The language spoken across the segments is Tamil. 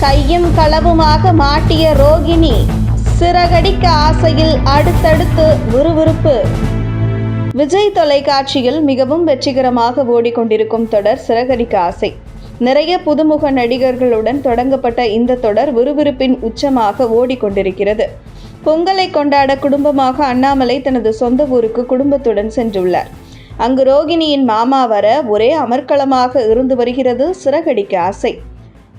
கையும் களவுமாக மாட்டிய ரோகிணி சிறகடிக்க ஆசையில் அடுத்தடுத்து விறுவிறுப்பு. விஜய் தொலைக்காட்சியில் மிகவும் வெற்றிகரமாக ஓடிக்கொண்டிருக்கும் தொடர் சிறகடிக்க ஆசை. நிறைய புதுமுக நடிகர்களுடன் தொடங்கப்பட்ட இந்த தொடர் விறுவிறுப்பின் உச்சமாக ஓடிக்கொண்டிருக்கிறது. பொங்கலை கொண்டாட குடும்பமாக அண்ணாமலை தனது சொந்த ஊருக்கு குடும்பத்துடன் சென்றுள்ளார். அங்கு ரோகிணியின் மாமா வர ஒரே அமர்க்களமாக இருந்து வருகிறது சிறகடிக்க ஆசை.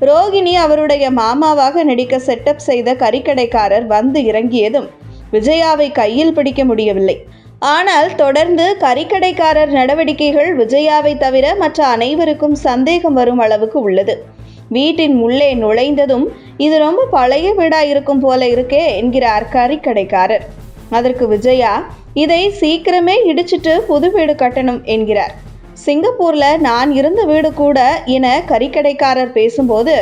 ரோகிணி அவருடைய மாமாவாக நடிக்க செட்டப் செய்த கறிக்கடைக்காரர் வந்து இறங்கியதும் விஜயாவை கையில் பிடிக்க முடியவில்லை. ஆனால் தொடர்ந்து கறிக்கடைக்காரர் நடவடிக்கைகள் விஜயாவை தவிர மற்ற அனைவருக்கும் சந்தேகம் வரும் அளவுக்கு உள்ளது. வீட்டின் உள்ளே நுழைந்ததும் இது ரொம்ப பழைய வீடா இருக்கும் போல இருக்கே என்கிறார் கறிக்கடைக்காரர். அதற்கு விஜயா இதை சீக்கிரமே இடிச்சிட்டு புது வீடு கட்டணும் என்கிறார். சிங்கப்பூரில் நான் இருந்த வீடு கூட என கறிக்கடைக்காரர் பேசும்போது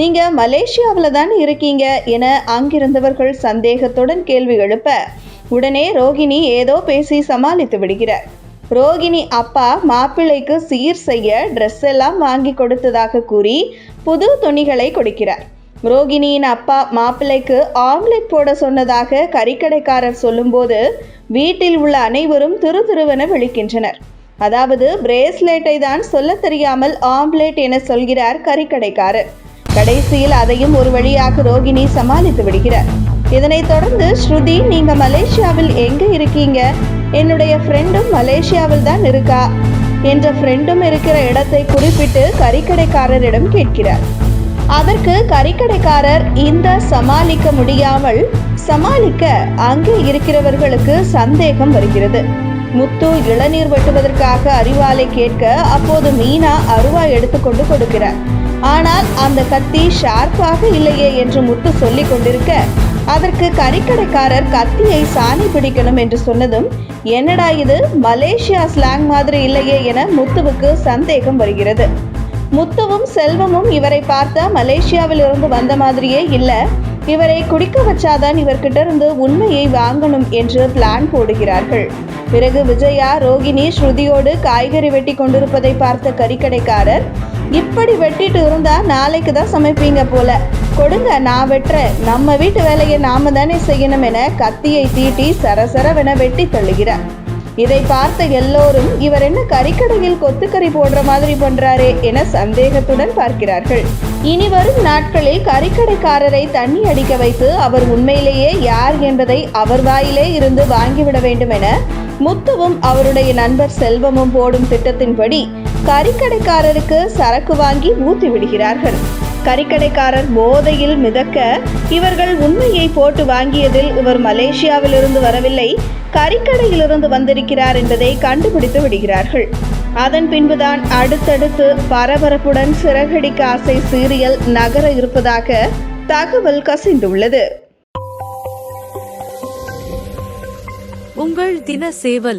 நீங்கள் மலேசியாவில் தான் இருக்கீங்க? என அங்கிருந்தவர்கள் சந்தேகத்துடன் கேள்வி எழுப்ப உடனே ரோகிணி ஏதோ பேசி சமாளித்து விடுகிறார். ரோகிணி அப்பா மாப்பிள்ளைக்கு சீர் செய்ய ட்ரெஸ் எல்லாம் வாங்கி கொடுத்ததாக கூறி புது துணிகளை கொடுக்கிறார். ரோகிணியின் அப்பா மாப்பிள்ளைக்கு ஆம்லெட் போட சொன்னதாக கறிக்கடைக்காரர் சொல்லும்போது வீட்டில் உள்ள அனைவரும் திரு திருவென விழிக்கின்றனர். அதாவது பிரேஸ்லெட்டை தான் சொல்ல தெரியாமல் ஆம்லெட் என சொல்கிறார் கறிக்கடைக்காரர். கடைசியில் அதையும் ஒரு வழியாக ரோகிணி சமாளித்து விடுகிறார். இதனைத் தொடர்ந்து ஸ்ருதி நீங்க மலேசியாவில் எங்க இருக்கீங்க? என்னுடைய ஃப்ரெண்டும் மலேசியாவில் தான் இருக்கா? என்ற ஃப்ரெண்டும் இருக்கிற இடத்தை குறிப்பிட்டு கறிக்கடைக்காரரிடம் கேட்கிறார். அதற்கு கறிக்கடைக்காரர் இந்த சமாளிக்க முடியாமல் சமாளிக்க அங்கே இருக்கிறவர்களுக்கு சந்தேகம் வருகிறது. முத்து இளநீர் வெட்டுவதற்காக அறிவாலை கேட்க அப்போது மீனா அருவாய் எடுத்துக்கொண்டு கொடுக்கிறார். ஆனால் அந்த கத்தி ஷார்ப்பாக இல்லையே என்று முத்து சொல்லிக் கொண்டிருக்க அதற்கு கறிக்கடைக்காரர் கத்தியை சாணி பிடிக்கணும் என்று சொன்னதும் என்னடா இது மலேசியா ஸ்லாங் மாதிரி இல்லையே என முத்துவுக்கு சந்தேகம் வருகிறது. முத்துவும் செல்வமும் இவரை பார்த்தா மலேசியாவில் இருந்து வந்த மாதிரியே இல்லை இவரை குடிக்க வச்சாதான் இவர்கிட்ட இருந்து உண்மையை வாங்கணும் என்று பிளான் போடுகிறார்கள். பிறகு விஜயா ரோகிணி ஸ்ருதியோடு காய்கறி வெட்டி கொண்டிருப்பதை பார்த்த கறிக்கடைக்காரர் இப்படி வெட்டிட்டு இருந்தா நாளைக்கு தான் சமைப்பீங்க போல. கொடுங்க நான் வெட்டுறேன். நம்ம வீட்டு வேலையை நாம தானே செய்யணும் என கத்தியை தீட்டி சரசரவென வெட்டி தள்ளுகிறார். இதை பார்த்த எல்லோரும் இவர் என்ன கறிக்கடையில் கொத்துக்கறி போடுற மாதிரி பண்றாரே என சந்தேகத்துடன் பார்க்கிறார்கள். இனி வரும் நாட்களில் கறிக்கடைக்காரரை தண்ணி அடிக்க வைத்து அவர் உண்மையிலேயே யார் என்பதை அவர் வாயிலே இருந்து வாங்கிவிட வேண்டும் என முத்துவும் அவருடைய நண்பர் செல்வமும் போடும் திட்டத்தின்படி கறிக்கடைக்காரருக்கு சரக்கு வாங்கி ஊத்தி விடுகிறார்கள் கறிக்கடைக்காரர் போதையில் மிதக்க இவர்கள் உண்மையை போட்டு வாங்கியதில் இவர் மலேசியாவிலிருந்து வரவில்லை கறிக்கடையிலிருந்து வந்திருக்கிறார் என்பதை கண்டுபிடித்து விடுகிறார்கள். அதன் பின்புதான் அடுத்தடுத்து பரபரப்புடன் சிறகடிக்க ஆசை சீரியல் நகர இருப்பதாக தகவல் கசிந்துள்ளது. உங்கள் தின சேவல்